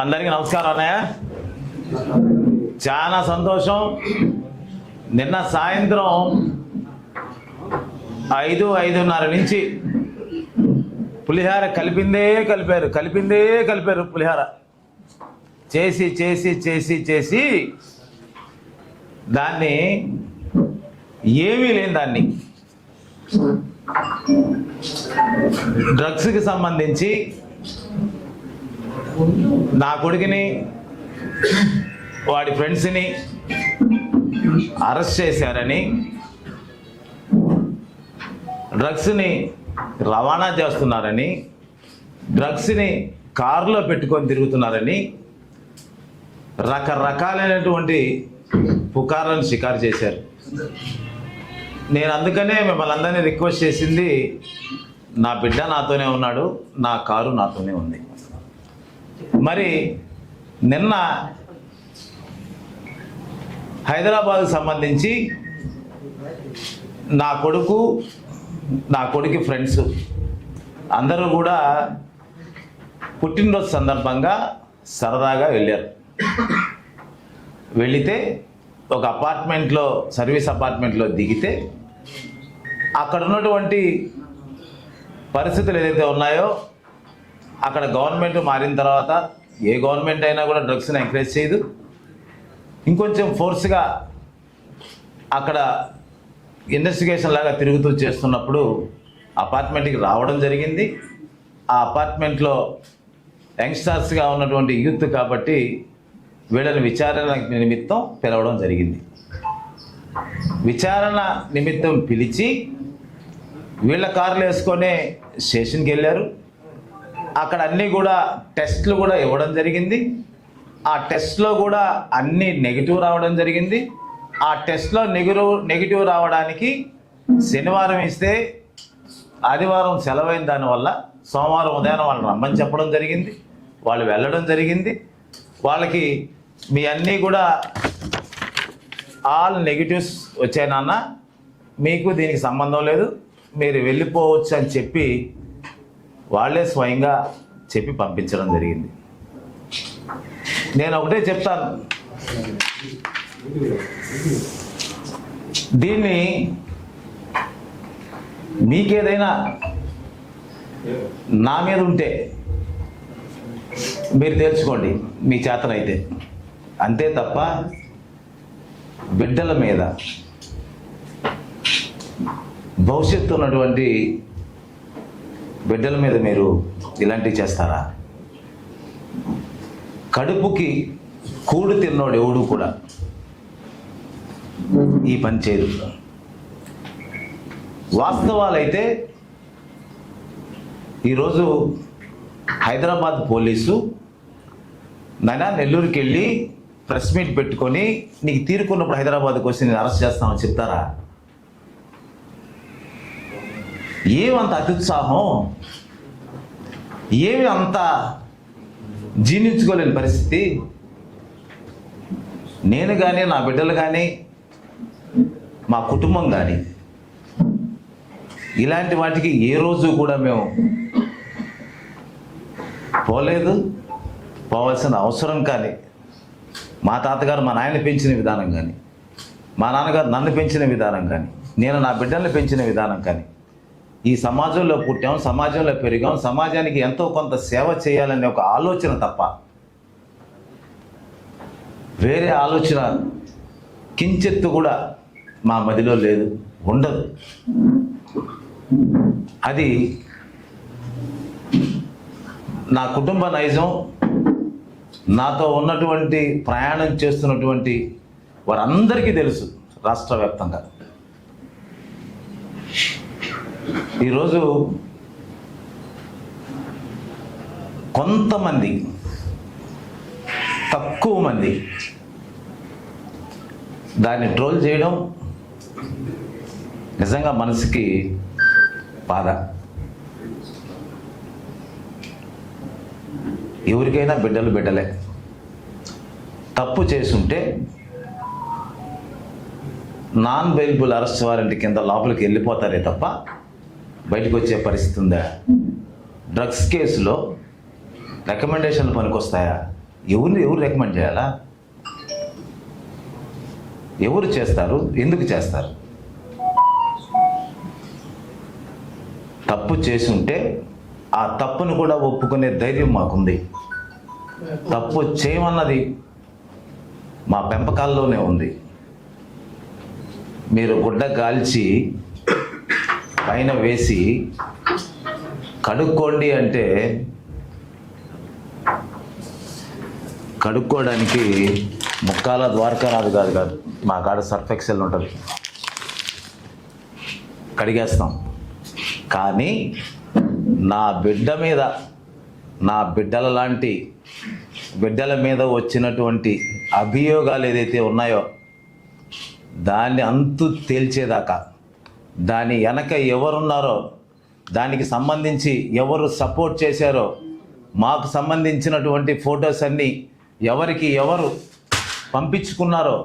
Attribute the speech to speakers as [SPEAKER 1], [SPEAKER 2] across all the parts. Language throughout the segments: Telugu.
[SPEAKER 1] అందరికీ నమస్కారం అన్నయ్య. చాలా సంతోషం. నిన్న సాయంత్రం ఐదు ఐదున్నర నుంచి పులిహార కలిపిందే కలిపారు కలిపిందే కలిపారు పులిహార. చేసి చేసి చేసి చేసి దాన్ని ఏమీ లేని దాన్ని డ్రగ్స్కి సంబంధించి నా కొడుకుని వాడి ఫ్రెండ్స్ని అరెస్ట్ చేశారని డ్రగ్స్ని రవాణా చేస్తున్నారని డ్రగ్స్ని కారులో పెట్టుకొని తిరుగుతున్నారని రకరకాలైనటువంటి పుకార్లను షికారు చేశారు. నేను అందుకనే మిమ్మల్ని అందరినీ రిక్వెస్ట్ చేసింది నా బిడ్డ నాతోనే ఉన్నాడు నా కారు నాతోనే ఉంది. మరి నిన్న హైదరాబాద్కు సంబంధించి నా కొడుకు నా కొడుకు ఫ్రెండ్స్ అందరూ కూడా పుట్టినరోజు సందర్భంగా సరదాగా వెళ్ళారు. వెళితే ఒక అపార్ట్మెంట్లో సర్వీస్ అపార్ట్మెంట్లో దిగితే అక్కడ ఉన్నటువంటి పరిస్థితులు ఏదైతే ఉన్నాయో అక్కడ గవర్నమెంట్ మారిన తర్వాత ఏ గవర్నమెంట్ అయినా కూడా డ్రగ్స్ని ఎంకరేజ్ చేయదు. ఇంకొంచెం ఫోర్స్గా అక్కడ ఇన్వెస్టిగేషన్ లాగా తిరుగుతూ చేస్తున్నప్పుడు అపార్ట్మెంట్కి రావడం జరిగింది. ఆ అపార్ట్మెంట్లో యంగ్స్టర్స్గా ఉన్నటువంటి యూత్ కాబట్టి వీళ్ళని విచారణ నిమిత్తం పిలవడం జరిగింది. విచారణ నిమిత్తం పిలిచి వీళ్ళ కార్లు వేసుకొని స్టేషన్కి వెళ్ళారు. అక్కడ అన్నీ కూడా టెస్ట్లు కూడా ఇవ్వడం జరిగింది. ఆ టెస్ట్లో కూడా అన్నీ నెగిటివ్ రావడం జరిగింది. ఆ టెస్ట్లో నెగిటివ్ నెగిటివ్ రావడానికి శనివారం ఇస్తే ఆదివారం సెలవైన దానివల్ల సోమవారం ఉదయం వాళ్ళని రమ్మని చెప్పడం జరిగింది. వాళ్ళు వెళ్ళడం జరిగింది. వాళ్ళకి మీ అన్నీ కూడా ఆల్ నెగిటివ్స్ వచ్చాయి మీకు దీనికి సంబంధం లేదు. మీరు వెళ్ళిపోవచ్చు అని చెప్పి వాళ్ళే స్వయంగా చెప్పి పంపించడం జరిగింది. నేను ఒకటే చెప్తాను. దీన్ని మీకేదైనా నా మీద ఉంటే మీరు తెలుసుకోండి మీ చేతనైతే. అంతే తప్ప బిడ్డల మీద భవిష్యత్తు ఉన్నటువంటి బిడ్డల మీద మీరు ఇలాంటివి చేస్తారా? కడుపుకి కూడు తిన్నోడు ఎవడు కూడా ఈ పని చేయదు వాస్తవాలైతే ఈరోజు హైదరాబాద్ పోలీసు నైనా నెల్లూరుకి వెళ్ళి ప్రెస్ మీట్ పెట్టుకొని నీకు తీరుకున్నప్పుడు హైదరాబాద్కి వచ్చి నేను అరెస్ట్ చేస్తామని చెప్తారా? ఏమంత అత్యుత్సాహం? ఏమి అంత జీర్ణించుకోలేని పరిస్థితి? నేను కానీ నా బిడ్డలు కానీ మా కుటుంబం కానీ ఇలాంటి వాటికి ఏ రోజు కూడా మేము పోలేదు. పోవాల్సిన అవసరం కానీ మా తాతగారు మా నాయన పెంచిన విధానం కానీ మా నాన్నగారు నన్ను పెంచిన విధానం కానీ నేను నా బిడ్డల్ని పెంచిన విధానం కానీ ఈ సమాజంలో పుట్టాం సమాజంలో పెరిగాం సమాజానికి ఎంతో కొంత సేవ చేయాలనే ఒక ఆలోచన తప్ప వేరే ఆలోచన కించెత్తు కూడా మా మదిలో లేదు ఉండదు. అది నా కుటుంబ నైజం నాతో ఉన్నటువంటి ప్రయాణం చేస్తున్నటువంటి వారందరికీ తెలుసు రాష్ట్ర వ్యాప్తంగా. ఈరోజు కొంతమంది తక్కువ మంది దాన్ని ట్రోల్ చేయడం నిజంగా మనసుకి బాధ. ఎవరికైనా బిడ్డలు బిడ్డలే. తప్పు చేసుంటే నాన్ బెయిల్బుల్ అరెస్ట్ వారెంట్ కింద లోపలికి వెళ్ళిపోతారే తప్ప బయటకు వచ్చే పరిస్థితి ఉందా? డ్రగ్స్ కేసులో రికమెండేషన్లు పనికొస్తాయా? ఎవరు ఎవరు రికమెండ్ చేయాలా? ఎవరు చేస్తారు? ఎందుకు చేస్తారు? తప్పు చేసి ఉంటే ఆ తప్పును కూడా ఒప్పుకునే ధైర్యం మాకుంది. తప్పు చేయమన్నది మా పెంపకాల్లోనే ఉంది. మీరు గుడ్డ కాల్చి పైన వేసి కడుక్కోండి అంటే కడుక్కోవడానికి ముక్కాల ద్వారకానాథ్ కాదు కాదు మా కాడ సర్ఫ్ ఎక్సెల్ ఉంటుంది. కడిగేస్తాం. కానీ నా బిడ్డ మీద నా బిడ్డల లాంటి బిడ్డల మీద వచ్చినటువంటి అభియోగాలు ఏదైతే ఉన్నాయో దాన్ని అంతు తేల్చేదాకా దాని వెనక ఎవరున్నారో దానికి సంబంధించి ఎవరు సపోర్ట్ చేశారో మాకు సంబంధించినటువంటి ఫొటోస్ అన్నీ ఎవరికి ఎవరు పంపించుకున్నారో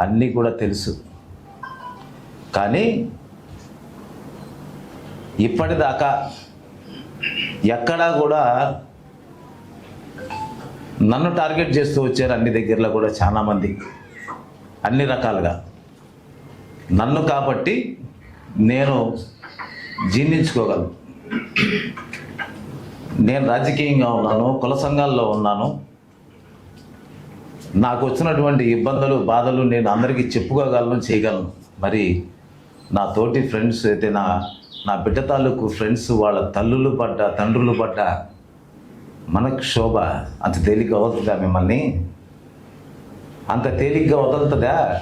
[SPEAKER 1] అన్నీ కూడా తెలుసు. కానీ ఇప్పటిదాకా ఎక్కడా కూడా నన్ను టార్గెట్ చేస్తూ వచ్చారు అన్ని దగ్గరలో కూడా చాలామంది. అన్ని రకాలుగా. నన్ను కాబట్టి నేను జీర్ణించుకోగలను. నేను రాజకీయంగా ఉన్నాను కుల సంఘాల్లో ఉన్నాను. నాకు వచ్చినటువంటి ఇబ్బందులు బాధలు నేను అందరికీ చెప్పుకోగలను చేయగలను. మరి నా తోటి ఫ్రెండ్స్ అయితే నా నా బిడ్డ తాలూకు ఫ్రెండ్స్ వాళ్ళ తల్లులు పడ్డ తండ్రులు పడ్డ మనకు శోభ అంత తేలిగ్గా వదులుతుందా మిమ్మల్ని? అంత తేలిగ్గా వదులుతుందా?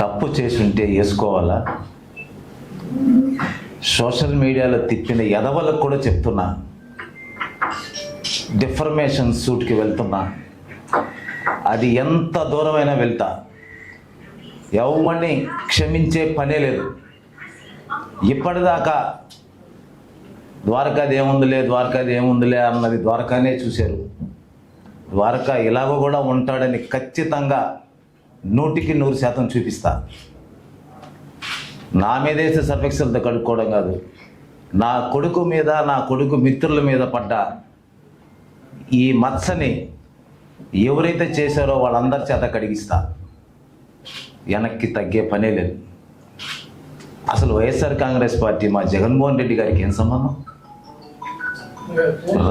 [SPEAKER 1] తప్పు చేసి ఉంటే వేసుకోవాలా? సోషల్ మీడియాలో తిప్పిన ఎదవలకు కూడా చెప్తున్నా. డిఫర్మేషన్ సూట్కి వెళ్తున్నా. అది ఎంత దూరమైనా వెళ్తా. ఎవరిని క్షమించే పనే లేదు. ఇప్పటిదాకా ద్వారకాది ఏముందిలే ద్వారకాది ఏముందిలే అన్నది ద్వారకానే చూశారు. ద్వారకా ఇలాగ కూడా ఉంటాడని ఖచ్చితంగా నూటికి నూరు శాతం చూపిస్తా. నా మీదేస్తే సర్ఫెక్సల్తో కడుక్కోవడం కాదు. నా కొడుకు మీద నా కొడుకు మిత్రుల మీద పడ్డ ఈ మత్సని ఎవరైతే చేశారో వాళ్ళందరి చేత కడిగిస్తా. వెనక్కి తగ్గే పనే లేదు. అసలు వైఎస్ఆర్ కాంగ్రెస్ పార్టీ మా జగన్మోహన్ రెడ్డి గారికి ఏం సంబంధం?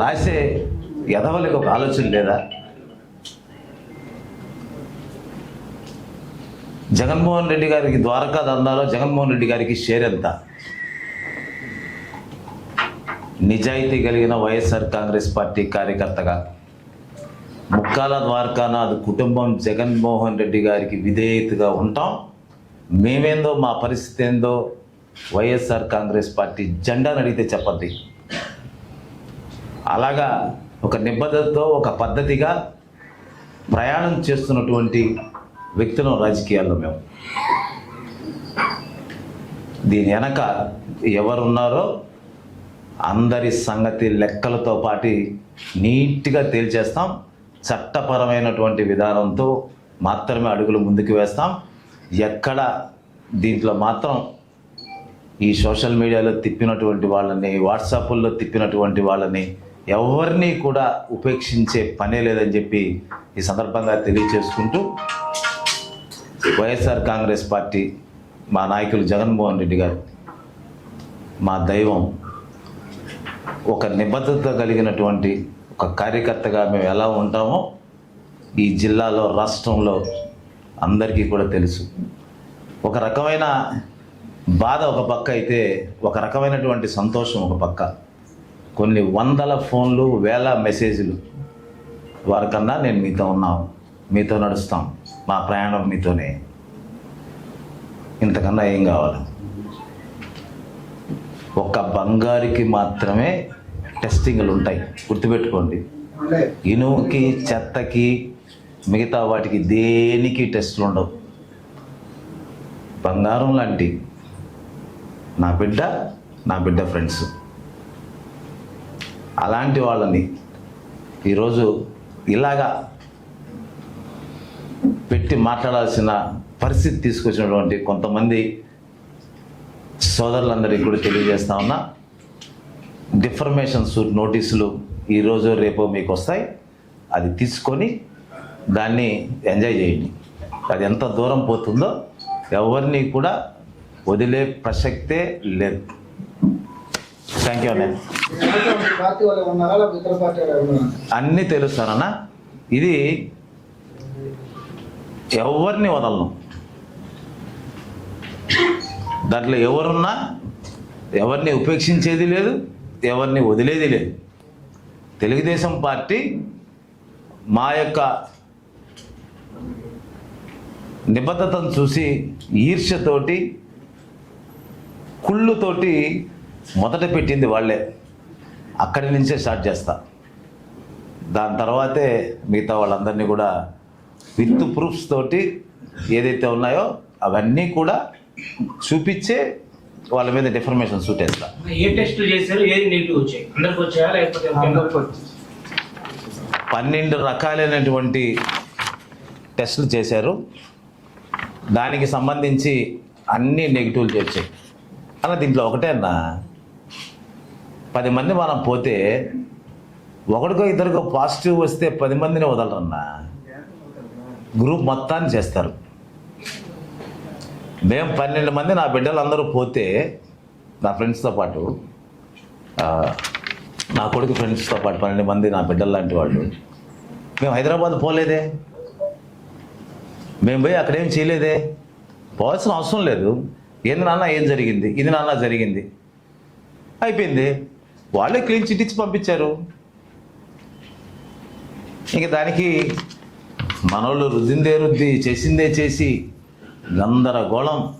[SPEAKER 1] రాసే ఎదవలకి ఒక ఆలోచన లేదా? జగన్మోహన్ రెడ్డి గారికి ద్వారకా దందాలో జగన్మోహన్ రెడ్డి గారికి షేర్ ఎంత? నిజాయితీ కలిగిన వైఎస్ఆర్ కాంగ్రెస్ పార్టీ కార్యకర్తగా ముక్కాల ద్వారకానాథ్ కుటుంబం జగన్మోహన్ రెడ్డి గారికి విధేయతగా ఉంటాం. మేమేందో మా పరిస్థితి ఏందో వైఎస్ఆర్ కాంగ్రెస్ పార్టీ జెండాను అడిగితే చెప్పద్ది. అలాగా ఒక నిబద్ధతతో ఒక పద్ధతిగా ప్రయాణం చేస్తున్నటువంటి వ్యక్తులం రాజకీయాల్లో మేము. దీని వెనక ఎవరున్నారో అందరి సంగతి లెక్కలతో పాటి నీట్గా తేల్చేస్తాం. చట్టపరమైనటువంటి విధానంతో మాత్రమే అడుగులు ముందుకు వేస్తాం. ఎక్కడ దీంట్లో మాత్రం ఈ సోషల్ మీడియాలో తిప్పినటువంటి వాళ్ళని వాట్సాప్ల్లో తిప్పినటువంటి వాళ్ళని ఎవరిని కూడా ఉపేక్షించే పనే లేదని చెప్పి ఈ సందర్భంగా తెలియచేసుకుంటూ వైఎస్ఆర్ కాంగ్రెస్ పార్టీ మా నాయకులు జగన్మోహన్ రెడ్డి గారు మా దైవం ఒక నిబద్ధత కలిగినటువంటి ఒక కార్యకర్తగా మేము ఎలా ఉంటామో ఈ జిల్లాలో రాష్ట్రంలో అందరికీ కూడా తెలుసు. ఒక రకమైన బాధ ఒక పక్క అయితే ఒక రకమైనటువంటి సంతోషం ఒక పక్క. కొన్ని వందల ఫోన్లు వేల మెసేజ్లు వారికన్నా నేను మీతో ఉన్నాం. మీతో నడుస్తాం. మా ప్రయాణం మీతోనే. ఇంతకన్నా ఏం కావాలి? ఒక్క బంగారికి మాత్రమే టెస్టింగ్లు ఉంటాయి. గుర్తుపెట్టుకోండి. ఇనుముకి చెత్తకి మిగతా వాటికి దేనికి టెస్టులు ఉండవు. బంగారం లాంటి నా బిడ్డ నా బిడ్డ ఫ్రెండ్స్ అలాంటి వాళ్ళని ఈరోజు ఇలాగా పెట్టి మాట్లాడాల్సిన పరిస్థితి తీసుకొచ్చినటువంటి కొంతమంది సోదరులందరికీ కూడా తెలియజేస్తా ఉన్నా. డిఫర్మేషన్ సూట్ నోటీసులు ఈరోజు రేపు మీకు వస్తాయి. అది తీసుకొని దాన్ని ఎంజాయ్ చేయండి. అది ఎంత దూరం పోతుందో ఎవరిని కూడా వదిలే ప్రసక్తే లేదు. థ్యాంక్ యూ అన్నయ్య. అన్నీ తెలుస్తానన్నా ఇది ఎవరిని వదలను? దాంట్లో ఎవరున్నా ఎవరిని ఉపేక్షించేది లేదు. ఎవరిని వదిలేది లేదు. తెలుగుదేశం పార్టీ మా యొక్క నిబద్ధతను చూసి ఈర్ష్యతోటి కుళ్ళుతోటి మొదట పెట్టింది వాళ్ళే. అక్కడి నుంచే స్టార్ట్ చేస్తా. దాని తర్వాతే మిగతా వాళ్ళందరినీ కూడా విత్ ప్రూఫ్స్ తోటి ఏదైతే ఉన్నాయో అవన్నీ కూడా చూపించే వాళ్ళ మీద డిఫర్మేషన్ సూట్ వేస్తా.
[SPEAKER 2] ఏ టెస్ట్ చేశారు? ఏది నెగిటివ్ వచ్చాయి? అందరికి వచ్చాయా? లేకపోతే
[SPEAKER 3] అందరికీ వచ్చి
[SPEAKER 1] పన్నెండు రకాలైనటువంటి టెస్టులు చేశారు. దానికి సంబంధించి అన్ని నెగిటివ్లు చేర్చాయి. అన్న దీంట్లో ఒకటే అన్న. పది మంది మనం పోతే ఒకటికో ఇద్దరికో పాజిటివ్ వస్తే పది మందిని వదలరన్నా. గ్రూప్ మొత్తాన్ని చేస్తారు. మేము పన్నెండు మంది నా బిడ్డలు అందరూ పోతే నా ఫ్రెండ్స్తో పాటు నా కొడుకు ఫ్రెండ్స్తో పాటు పన్నెండు మంది నా బిడ్డలు లాంటి వాళ్ళు. మేము హైదరాబాద్ పోలేదే. మేము పోయి అక్కడేం చేయలేదే. పోవాల్సిన అవసరం లేదు. ఏంది నాన్న ఏం జరిగింది? ఇది నాన్న జరిగింది. అయిపోయింది. వాళ్ళే క్లీన్ చిట్ ఇచ్చి పంపించారు. ఇంక దానికి మనోళ్ళు రుద్దిందే రుద్ది చేసిందే చేసి గందరగోళం.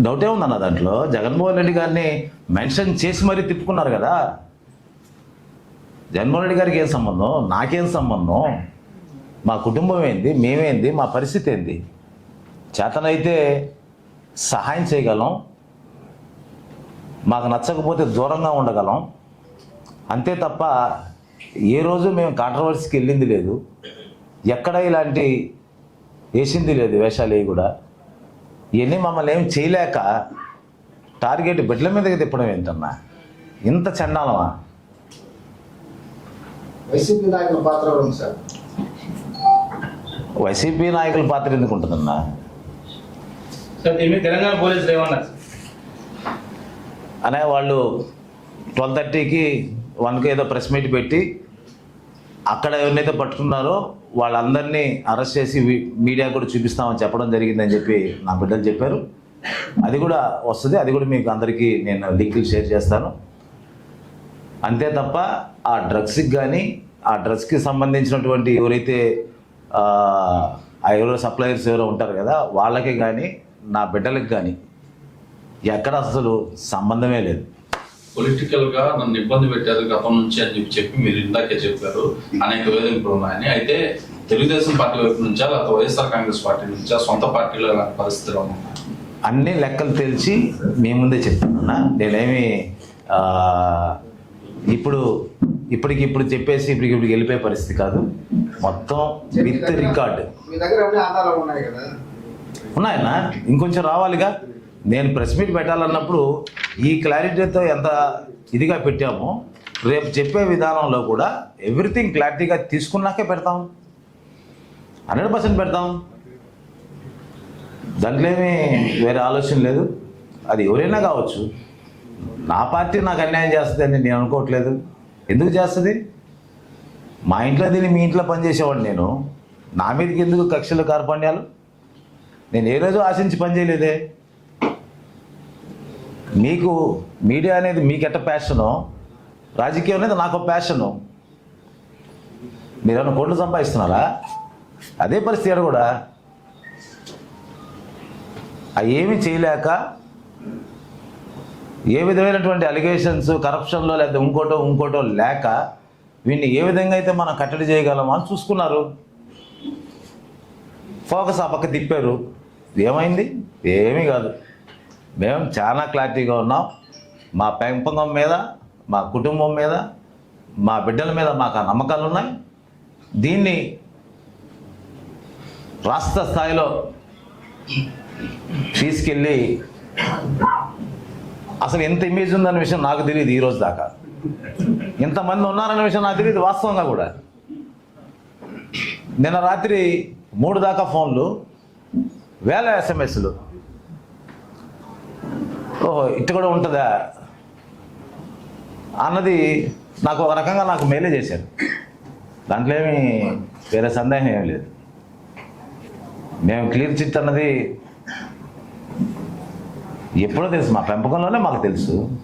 [SPEAKER 1] డౌటే ఉందన్న దాంట్లో. జగన్మోహన్ రెడ్డి గారిని మెన్షన్ చేసి మరీ తిప్పుకున్నారు కదా. జగన్మోహన్ రెడ్డి గారికి ఏం సంబంధం? నాకేం సంబంధం? మా కుటుంబం ఏంది? మేమేంది? మా పరిస్థితి ఏంది? చేతనైతే సహాయం చేయగలం. మాకు నచ్చకపోతే దూరంగా ఉండగలం. అంతే తప్ప ఏ రోజు మేము కాంట్రవర్సీకి వెళ్ళింది లేదు. ఎక్కడ ఇలాంటి వేసింది లేదు వేషాలు వేయి కూడా. ఇవన్నీ మమ్మల్ని ఏం చేయలేక టార్గెట్ బిడ్డల మీదకి తిప్పడం ఏంటన్నా? ఇంత చండాలమా?
[SPEAKER 3] వైసీపీ నాయకుల పాత్ర సార్?
[SPEAKER 1] వైసీపీ నాయకుల పాత్ర ఎందుకు ఉంటుందన్నా?
[SPEAKER 2] తెలంగాణ పోలీసులు ఏమన్నారు?
[SPEAKER 1] అనే వాళ్ళు ట్వెల్వ్ థర్టీకి వన్కి ఏదో ప్రెస్ మీట్ పెట్టి అక్కడ ఎవరినైతే పట్టుకున్నారో వాళ్ళందరినీ అరెస్ట్ చేసి మీడియా కూడా చూపిస్తామని చెప్పడం జరిగిందని చెప్పి నా బిడ్డలు చెప్పారు. అది కూడా వస్తుంది. అది కూడా మీకు అందరికీ నేను లింకులు షేర్ చేస్తాను. అంతే తప్ప ఆ డ్రగ్స్కి కానీ ఆ డ్రగ్స్కి సంబంధించినటువంటి ఎవరైతే ఆ ఎవరో సప్లయర్స్ ఎవరో ఉంటారు కదా వాళ్ళకి కానీ నా బిడ్డలకు కానీ ఎక్కడ అసలు సంబంధమే లేదు.
[SPEAKER 4] పొలిటికల్గా నన్ను ఇబ్బంది పెట్టారు గతం నుంచి అని చెప్పి చెప్పి మీరు ఇందాకే చెప్పారు. అనేక వేదికలు ఉన్నాయని. అయితే తెలుగుదేశం పార్టీ వైపు నుంచా లేకపోతే వైఎస్ఆర్ కాంగ్రెస్ పార్టీ నుంచా సొంత పార్టీలో ఇలాంటి పరిస్థితులు
[SPEAKER 1] అన్ని లెక్కలు తెలిసి మీ ముందే చెప్తున్నా నేనేమి ఆ, ఇప్పుడు ఇప్పటికి ఇప్పుడు చెప్పేసి ఇప్పటికి ఇప్పుడు వెళ్ళిపోయే పరిస్థితి కాదు. మొత్తం విత్ రికార్డ్.
[SPEAKER 3] మీ దగ్గర అన్ని ఆధారాలు ఉన్నాయి కదా?
[SPEAKER 1] ఉన్నాయన్నా? ఇంకొంచెం రావాలిగా? నేను ప్రెస్ మీట్ పెట్టాలన్నప్పుడు ఈ క్లారిటీతో ఎంత ఇదిగా పెట్టామో రేపు చెప్పే విధానంలో కూడా ఎవ్రీథింగ్ క్లారిటీగా తీసుకున్నాకే పెడతాం. హండ్రెడ్ పర్సెంట్ పెడతాం. దాంట్లో ఏమీ వేరే ఆలోచన లేదు. అది ఎవరైనా కావచ్చు. నా పార్టీ నాకు అన్యాయం చేస్తుంది అని నేను అనుకోవట్లేదు. ఎందుకు చేస్తుంది? మా ఇంట్లో దీన్ని మీ ఇంట్లో పనిచేసేవాడిని నేను. నా మీదకి ఎందుకు కక్షలు కార్పణ్యాలు? నేను ఏ రోజు ఆశించి పనిచేయలేదే. మీకు మీడియా అనేది మీకు ఎట్ట ప్యాషను రాజకీయం అనేది నాకు ప్యాషను మీరేమైనా కోట్లు సంపాదిస్తున్నారా? అదే పరిస్థితి ఈడ కూడా. అవి ఏమీ చేయలేక ఏ విధమైనటువంటి అలిగేషన్స్ కరప్షన్లో లేదా ఇంకోటో ఇంకోటో లేక వీడిని ఏ విధంగా అయితే మనం కట్టడి చేయగలమో అని చూసుకున్నారు. ఫోకస్ ఆ పక్క తిప్పారు. ఏమైంది? ఏమీ కాదు. మేము చాలా క్లారిటీగా ఉన్నాం. మా పెంపకం మీద మా కుటుంబం మీద మా బిడ్డల మీద మాకు నమ్మకాలు ఉన్నాయి. దీన్ని రాష్ట్ర స్థాయిలో తీసుకెళ్ళి అసలు ఎంత ఇమేజ్ ఉందనే విషయం నాకు తెలియదు ఈరోజు దాకా. ఇంతమంది ఉన్నారనే విషయం నాకు తెలియదు వాస్తవంగా కూడా. నిన్న రాత్రి మూడు దాకా ఫోన్లు వేల ఎస్ఎంఎస్లు ఓహో ఇటు కూడా ఉంటుందా? అన్నది నాకు ఒక రకంగా నాకు మేలే చేశారు. దాంట్లో ఏమి వేరే సందేహం ఏం లేదు. మేము క్లియర్ చిట్ అన్నది ఎప్పుడో తెలుసు మా పెంపకంలోనే మాకు తెలుసు.